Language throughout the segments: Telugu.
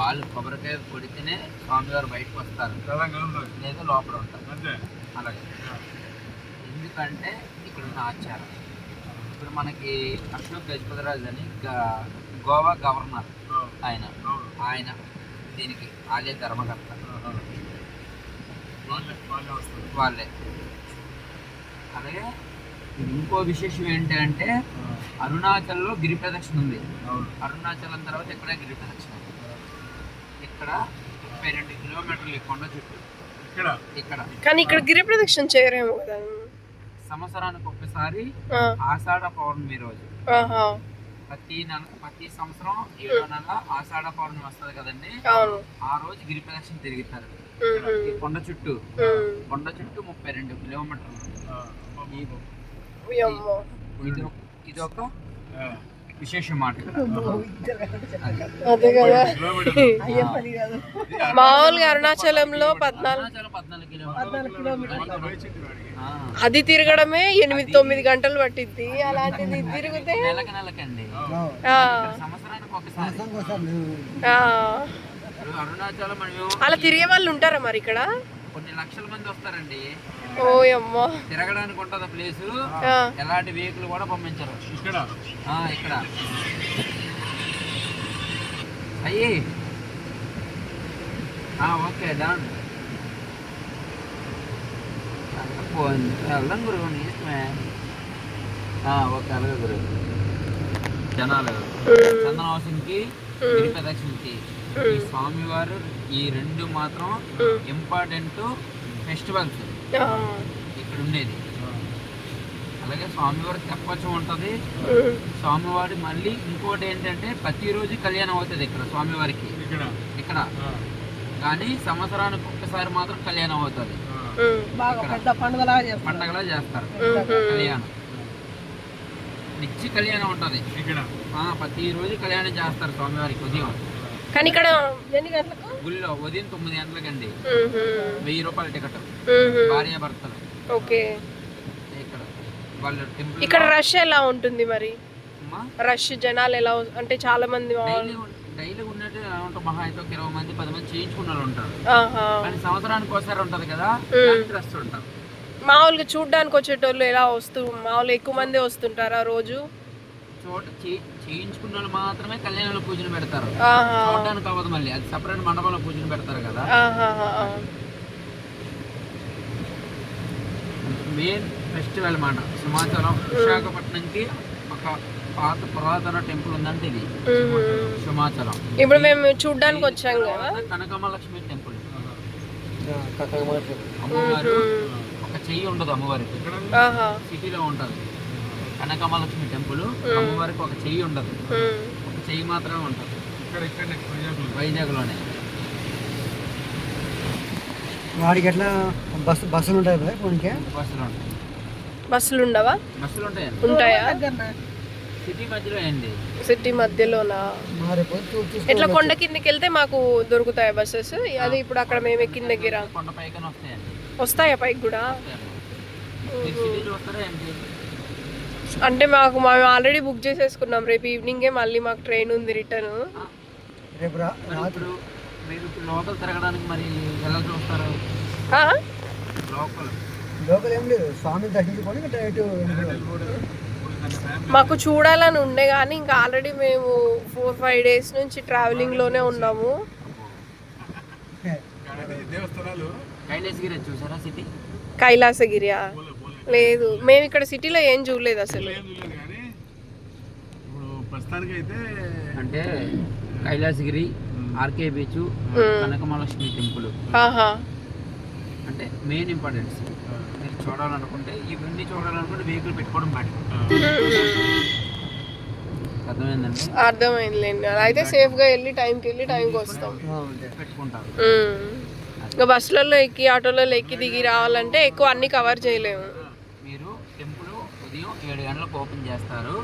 వాళ్ళు కొబ్బరికాయ కొడితేనే స్వామివారు బయటకు వస్తారు. లేదా లోపల ఉంటారు. అలాగే. ఎందుకంటే ఇక్కడ ఉన్న ఆచారం. ఇప్పుడు మనకి అశోక్ గజపతిరాజు అని గోవా గవర్నర్ ఆయన. ఆయన దీనికి ఆలయ ధర్మకర్త. వాళ్ళే అలాగే ఇంకో విశేషం ఏంటి అంటే అరుణాచల్లో గిరి ప్రదక్షిణ ఉంది. అరుణాచలం తర్వాత ఇక్కడ గిరి ప్రదక్షిణ ఇక్కడ ముప్పై రెండు కిలోమీటర్లు ఈ కొండ చుట్టూ. ఇక్కడ? ఇక్కడ. కానీ ఇక్కడ గిరి ప్రదక్షిణ చేయరేమో కదా. సంవత్సరానికి ఒక్కసారి ఆ, ఆషాఢ పౌర్ణమి రోజు. ఆహా, ప్రతి నెల ప్రతి సంవత్సరం ఏడో నెల ఆషాఢ పౌర్ణమి వస్తుంది కదండి? ఆ రోజు గిరి ప్రదక్షిణ తిరుగుతారు. కొండ చుట్టూ. కొండ చుట్టూ ముప్పై రెండు కిలోమీటర్లు. ఇది ఒక విశేషం. అది. కదా. మామూలుగా అరుణాచలంలో పద్నాలుగు అది తిరగడమే ఎనిమిది తొమ్మిది గంటలు పట్టిద్ది. అలాంటిది తిరిగితే అలా తిరిగే వాళ్ళు ఉంటారా మరి ఇక్కడ? కొన్ని లక్షల మంది వస్తారండి. తిరగడానికి ఉంటుంది ప్లేసు. ఎలాంటి వెహికల్ కూడా పంపించరు. ఇక్కడ? ఆ, ఇక్కడ. అయ్యి. ఆ, ఓకే డన్ పోయింది వెళ్దాం గురువు నీ ఇష్టమే. ఆ, ఓకే అలాగే గురువు. జనాలు. చందనవాసంకి గిరి ప్రదక్షిణకి స్వామివారు ఈ రెండు మాత్రం ఇంపార్టెంట్ ఫెస్టివల్స్. ఇక్కడ ఉండేది. అలాగే స్వామివారి తెప్పచ్చం ఉంటుంది. స్వామివారి మళ్ళీ ఇంకోటి ఏంటంటే ప్రతిరోజు కళ్యాణం అవుతుంది ఇక్కడ స్వామివారికి. ఇక్కడ. ఇక్కడ. కానీ సంవత్సరానికి ఒక్కసారి మాత్రం కళ్యాణం అవుతుంది. పండగలా చేస్తారు. కళ్యాణం. నిత్య కళ్యాణం ఉంటుంది. ఇక్కడ. ప్రతిరోజు కళ్యాణం చేస్తారు స్వామివారికి ఉదయం. కానీ ఇక్కడ గుళ్ళో ఉదయం తొమ్మిది గంటలకండి. ఉహు, వెయ్యి రూపాయల టికెట్. భార్య భర్తలు. ఓకే. ఇక్కడ వాళ్ళు టెంపుల్ ఇక్కడ రష్ ఎలా ఉంటుంది మరి? రష్ జనాలు ఎలా అంటే చాలా మంది డైలీ ఉన్నట్టు ఉంటారు. మహా అయితే ఒక ఇరవై మంది పది మంది చేయించుకున్న వాళ్ళు ఉంటారు. ఆహా. కానీ సంవత్సరానికి ఒకసారి ఉంటది కదా. ట్రస్ట్ ఉంటారు. మామూలుగా చూడ్డానికి వచ్చేటోళ్ళు ఎలా వస్తూ మామూలు ఎక్కువ మంది వస్తుంటారా రోజు? చోట చేయించుకున్న వాళ్ళు మాత్రమే కళ్యాణంలో పూజలు పెడతారు. ఆహా. చూడడానికి అవ్వదు మళ్ళీ. అది సపరేట్ మండపంలో పూజలు పెడతారు కదా. మెయిన్ ఫెస్టివల్ మాట సింహాచలం విశాఖపట్నంకి ఒక పాత పురాతన టెంపుల్ ఉందంటే ఇది. సింహాచలం. ఇప్పుడు మేము చూడ్డానికి వచ్చాం కదా. కనకమలక్ష్మి టెంపుల్. అమ్మవారు ఒక చెయ్యి ఉండదు అమ్మవారికి ఆహా. సిటీలో ఉంటుంది. కనకమలక్ష్మి టెంపుల్ అమ్మవారికి ఒక చెయ్యి ఉండదు. ఒక చెయ్యి మాత్రమే ఉంటుంది. ఇక్కడ ఇక్కడ వైజాగ్లో. వైజాగ్లోనే. వాడికి ఎట్లా బస్సు బస్సులు ఉంటాయి కదా కొనికి బస్సులు ఉంటాయి. బస్సులు ఉండవా? బస్సులు ఉంటాయండి. ఉంటాయా? సిటీ మధ్యలో అండి. సిటీ మధ్యలోనా? ఇట్లా కొండ కిందకి వెళ్తే మాకు దొరుకుతాయి బస్సెస్? అది ఇప్పుడు అక్కడ మేము ఎక్కిన దగ్గర కొండ పైకన వస్తాయండి. వస్తాయా పైకి కూడా మీరు సిటీలో వస్తారా ఏంటి అంటే మాకు మేము ఆల్రెడీ బుక్ చేసేసుకున్నాం. రేపు ఈవినింగే మళ్ళీ మాకు ట్రైన్ ఉంది రిటర్న్ రేపు రా మరి లోకల్ తిరగడానికి మరి ఎలా చూస్తారు లోకల్ లోకల్ ఏం లేదు. స్వామిని దర్శించుకొని డైరెక్ట్ మాకు చూడాలని ఉండే కానీ ఇంకా ఆల్రెడీ మేము ఫోర్ ఫైవ్ డేస్ నుంచి travelling లోనే ఉన్నాము. కైలాసగిరి చూసారా సిటీ? కైలాసగిరియా? లేదు. మేము ఇక్కడ సిటీలో ఏం చూడలేదు అసలు. ఏం చూడలేదు కానీ ఇప్పుడు ప్రస్తుతానికి అయితే అంటే Kailasagiri RK beach Kanakamahalakshmi temple. అంటే మెయిన్ ఇంపార్టెన్స్ మీరు చూడాలనుకుంటే ఇవన్నీ చూడాలనుకుంటే వెహికల్ పెట్టుకోవడం బెటర్. అర్థమైందండి? అర్థమైందిలేండి. అలా అయితే సేఫ్గా వెళ్ళి టైంకి వెళ్ళి టైంకి వస్తాం. పెట్టుకుంటారు. ఇంకా బస్సులలో ఎక్కి ఆటోలలో ఎక్కి దిగి రావాలంటే ఎక్కువ అన్ని కవర్ చేయలేము. ఉదయం ఏడు గంటలకు ఓపెన్ చేస్తారు.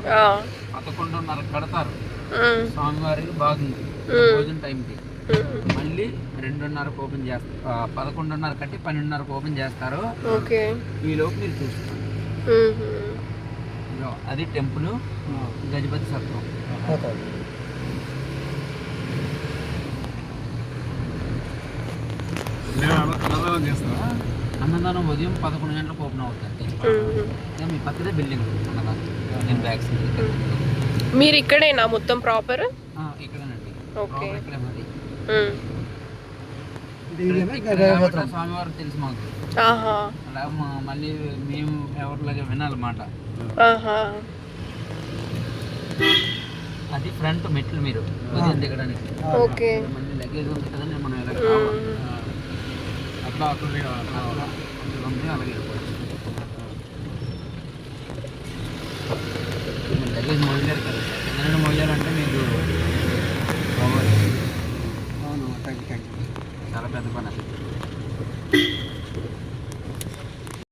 పదకొండున్నర కడతారు. స్వామివారికి బాగుంది. భోజన టైంకి మళ్ళీ రెండున్నరకు ఓపెన్ చేస్తారు పదకొండున్నర కట్టి పన్నెండున్నరకు ఓపెన్ చేస్తారు. ఓకే. ఈ లోపు మీరు. ఇదిగో అది టెంపుల్ గజపతి సత్రం చేస్తారా అన్నదానం ఉదయం పదకొండు గంటలకు ఓపెన్ అవుతుంది. మీ పక్కనే బిల్డింగ్ అన్నదానం. నేను బ్యాక్ మీరు ఇక్కడేనా మొత్తం ప్రాపర్ ఇక్కడేనండి. ఓకే. ఇక్కడే మాత్రం. స్వామివారు తెలుసు మాకు. ఆహా. అలా మళ్ళీ మేము ఎవరిలాగా వినాలన్నమాట. ఆహా. అది ఫ్రంట్ మెట్లు మీరు. ఉదయం దిగడానికి. ఓకే. మళ్ళీ లగేజ్ ఉంది కదండి మనం ఎలా. అట్లా ఉంది అలాగే కదా ఎందుకంటే మొదలారు అంటే